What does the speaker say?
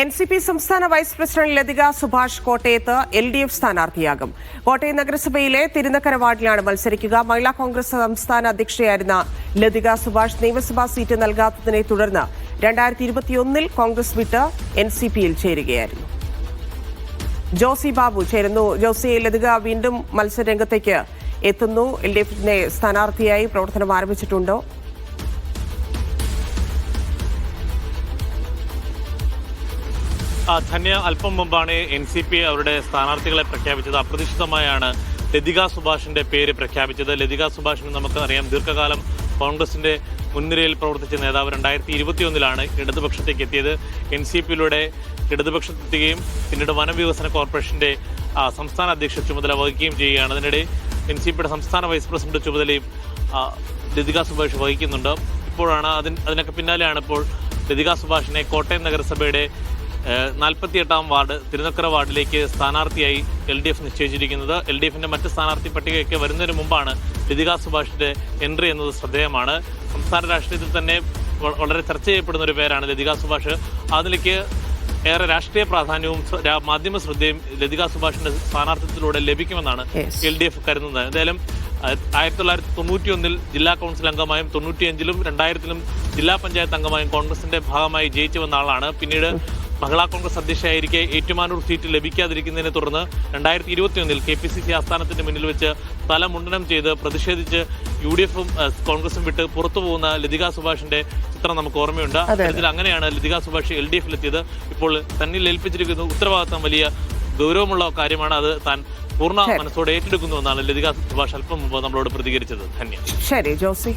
N C P സംസ്ഥാന vice president Lathika Subhash കോട്ടയത്ത് L D F സ്ഥാനാർത്ഥിയാകും. കോട്ടയം നഗരസഭയിലെ തിരുനക്കര വാർഡിലാണ് മത്സരിക്കുക. മഹിളാ കോൺഗ്രസ് സംസ്ഥാന അധ്യക്ഷയായിരുന്ന ലതിക സുഭാഷ് നിയമസഭാ സീറ്റ് നൽകാത്തതിനെ തുടർന്ന് രണ്ടായിരത്തി ഇരുപത്തിയൊന്നിൽ കോൺഗ്രസ് വിട്ട് എൻ സി പിയിൽ ചേരുകയായിരുന്നു. ജോസി ബാബു ചേരുന്നു. ജോസി ലതിക വീണ്ടും മത്സരരംഗത്തേക്ക് എത്തുന്നു. എൽ ഡി എഫിന്റെ സ്ഥാനാർത്ഥിയായി പ്രവർത്തനം ആരംഭിച്ചിട്ടുണ്ടോ? ധന്യ അല്പം മുമ്പാണ് എൻ സി പി അവരുടെ സ്ഥാനാർത്ഥികളെ പ്രഖ്യാപിച്ചത്. അപ്രതീക്ഷിതമായാണ് ലതിക സുഭാഷിന്റെ പേര് പ്രഖ്യാപിച്ചത്. ലതിക സുഭാഷിന് നമുക്കറിയാം ദീർഘകാലം കോൺഗ്രസിന്റെ മുൻനിരയിൽ പ്രവർത്തിച്ച നേതാവ് രണ്ടായിരത്തി ഇരുപത്തിയൊന്നിലാണ് ഇടതുപക്ഷത്തേക്ക് എത്തിയത്. എൻ സി പിയിലൂടെ ഇടതുപക്ഷത്തെത്തുകയും പിന്നീട് വനവികസന കോർപ്പറേഷന്റെ സംസ്ഥാന അധ്യക്ഷ ചുമതല വഹിക്കുകയും ചെയ്യുകയാണ്. അതിനിടെ എൻ സി പിയുടെ സംസ്ഥാന വൈസ് പ്രസിഡന്റ് ചുമതലയും ലതിക സുഭാഷ് വഹിക്കുന്നുണ്ട്. ഇപ്പോഴാണ് അതിന് അതിനൊക്കെ പിന്നാലെയാണ് ഇപ്പോൾ ലതിക സുഭാഷിനെ കോട്ടയം നഗരസഭയുടെ നാൽപ്പത്തിയെട്ടാം വാർഡ് തിരുനക്കര വാർഡിലേക്ക് സ്ഥാനാർത്ഥിയായി എൽ ഡി എഫ് നിശ്ചയിച്ചിരിക്കുന്നത്. എൽ ഡി എഫിന്റെ മറ്റ് സ്ഥാനാർത്ഥി പട്ടികയൊക്കെ വരുന്നതിന് മുമ്പാണ് ലതിക സുഭാഷിന്റെ എൻട്രി എന്നത് ശ്രദ്ധേയമാണ്. സംസ്ഥാന രാഷ്ട്രീയത്തിൽ തന്നെ വളരെ ചർച്ച ചെയ്യപ്പെടുന്ന ഒരു പേരാണ് ലതിക സുഭാഷ്. അതിലേക്ക് ഏറെ രാഷ്ട്രീയ പ്രാധാന്യവും മാധ്യമ ശ്രദ്ധയും ലതിക സുഭാഷിന്റെ സ്ഥാനാർത്ഥിത്വത്തിലൂടെ ലഭിക്കുമെന്നാണ്. എൽ ഡി എഫ് കരുതുന്നത്. എന്തായാലും ആയിരത്തി തൊള്ളായിരത്തി തൊണ്ണൂറ്റി ഒന്നിൽ ജില്ലാ കൗൺസിൽ അംഗമായും തൊണ്ണൂറ്റിയഞ്ചിലും രണ്ടായിരത്തിലും ജില്ലാ പഞ്ചായത്ത് അംഗമായും കോൺഗ്രസിന്റെ ഭാഗമായി ജയിച്ചു വന്ന ആളാണ്. പിന്നീട് മഹിളാ കോൺഗ്രസ് അധ്യക്ഷയായിരിക്കെ ഏറ്റുമാനൂർ സീറ്റ് ലഭിക്കാതിരിക്കുന്നതിനെ തുടർന്ന് രണ്ടായിരത്തി ഇരുപത്തിയൊന്നിൽ കെ പി സി സി ആസ്ഥാനത്തിന്റെ മുന്നിൽ വെച്ച് സ്ഥലം മുണ്ടനം ചെയ്ത് പ്രതിഷേധിച്ച് യു ഡി എഫും കോൺഗ്രസും വിട്ട് പുറത്തു പോകുന്ന ലതിക സുഭാഷിന്റെ ചിത്രം നമുക്ക് ഓർമ്മയുണ്ട്. അതിൽ അങ്ങനെയാണ് ലതിക സുഭാഷ് എൽ ഡി എഫിലെത്തിയത് ഇപ്പോൾ തന്നിൽ ഏൽപ്പിച്ചിരിക്കുന്ന ഉത്തരവാദിത്തം വലിയ ഗൗരവമുള്ള കാര്യമാണ്. അത് താൻ പൂർണ മനസ്സോടെ ഏറ്റെടുക്കുന്നു എന്നാണ് ലതിക സുഭാഷ് അല്പം മുമ്പ് നമ്മളോട് പ്രതികരിച്ചത്. ധന്യ. ശരി ജോസി.